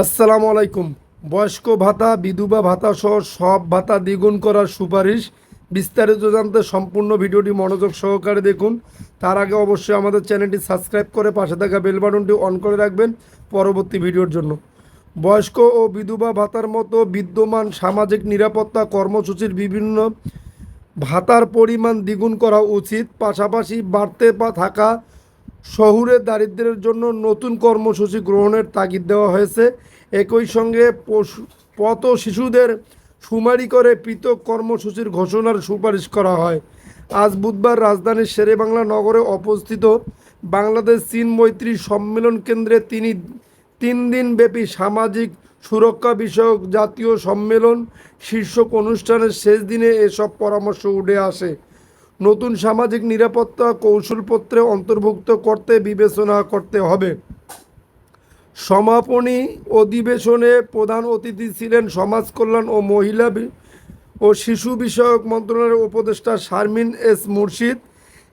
আসসালামু আলাইকুম। বয়স্ক ভাতা, বিধবা ভাতা সহ সব ভাতা দ্বিগুণ করার সুপারিশ। বিস্তারিত জানতে সম্পূর্ণ ভিডিওটি মনোযোগ সহকারে দেখুন। তার আগে অবশ্যই আমাদের চ্যানেলটি সাবস্ক্রাইব করে পাশে থাকা বেল বাটনটি অন করে রাখবেন পরবর্তী ভিডিওর জন্য। বয়স্ক ও বিধবা ভাতার মতো বিদ্যমান সামাজিক নিরাপত্তা কর্মসূচির বিভিন্ন ভাতার পরিমাণ দ্বিগুণ করা উচিত। পাশাপাশি বাড়তে পা থাকা শহুরে দারিদ্র্যের জন্য নতুন কর্মসূচি গ্রহণের তাগিদ দেওয়া হয়েছে। একই সঙ্গে পশু, পথ শিশুদের শুমারি করে পৃথক কর্মসূচির ঘোষণার সুপারিশ করা হয়। আজ বুধবার রাজধানীর শেরেবাংলা নগরে অবস্থিত বাংলাদেশ চীন মৈত্রী সম্মেলন কেন্দ্রে তিনি তিন দিনব্যাপী সামাজিক সুরক্ষা বিষয়ক জাতীয় সম্মেলন, শীর্ষক অনুষ্ঠানের শেষ দিনে এসব পরামর্শ উঠে আসে। নতুন সামাজিক নিরাপত্তা কৌশলপত্রে অন্তর্ভুক্ত করতে বিবেচনা করতে হবে। সমাপনী অধিবেশনে প্রধান অতিথি ছিলেন সমাজ কল্যাণ ও মহিলা ও শিশু বিষয়ক মন্ত্রণালয়ের উপদেষ্টা শারমিন এস মুর্শিদ।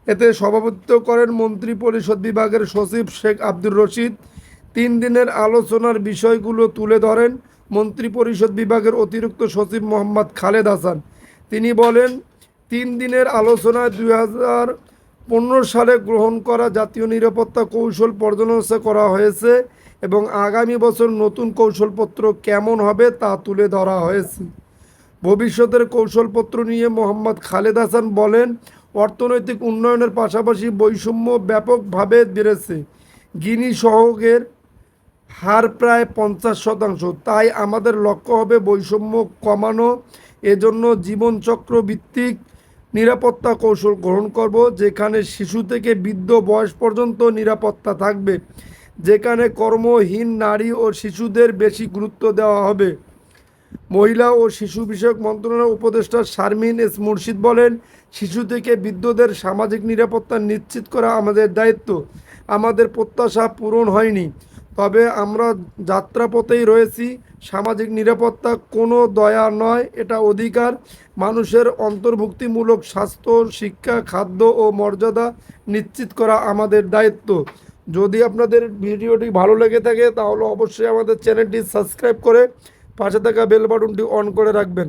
এতে সভাপতিত্ব করেন মন্ত্রী পরিষদ বিভাগের সচিব শেখ আব্দুর রশিদ। তিন দিনের আলোচনার বিষয়গুলো তুলে ধরেন মন্ত্রী পরিষদ বিভাগের অতিরিক্ত সচিব মোহাম্মদ খালেদ হাসান। তিনি বলেন তিন দিনের আলোচনায় দুই হাজার পনেরো সালে গ্রহণ করা জাতীয় নিরাপত্তা কৌশল পর্যালোচনা করা হয়েছে এবং আগামী বছর নতুন কৌশলপত্র কেমন হবে তা তুলে ধরা হয়েছে। ভবিষ্যতের কৌশলপত্র নিয়ে মোহাম্মদ খালেদ হাসান বলেন, অর্থনৈতিক উন্নয়নের পাশাপাশি বৈষম্য ব্যাপকভাবে বেড়েছে। গিনি সহগের হার প্রায় পঞ্চাশ শতাংশ। তাই আমাদের লক্ষ্য হবে বৈষম্য কমানো, এজন্য জীবনচক্র ভিত্তিক নিরাপত্তা কৌশল গ্রহণ করব, যেখানে শিশু থেকে বৃদ্ধ বয়স পর্যন্ত নিরাপত্তা থাকবে, যেখানে কর্মহীন নারী ও শিশুদের বেশি গুরুত্ব দেওয়া হবে। মহিলা ও শিশু বিষয়ক মন্ত্রণালয়ের উপদেষ্টা শারমিন এস মুর্শিদ বলেন, শিশু থেকে বৃদ্ধদের সামাজিক নিরাপত্তা নিশ্চিত করা আমাদের দায়িত্ব। আমাদের প্রত্যাশা পূরণ হয়নি। তবে আমরা যাত্রাপথেই রয়েছি। সামাজিক নিরাপত্তা কোনো দয়া নয়, এটা অধিকার। মানুষের অন্তর্ভুক্তিমূলক স্বাস্থ্য, শিক্ষা, খাদ্য ও মর্যাদা নিশ্চিত করা আমাদের দায়িত্ব। যদি আপনাদের ভিডিওটি ভালো লেগে থাকে, তাহলে অবশ্যই আমাদের চ্যানেলটি সাবস্ক্রাইব করে পাশে থাকা বেল বাটনটি অন করে রাখবেন।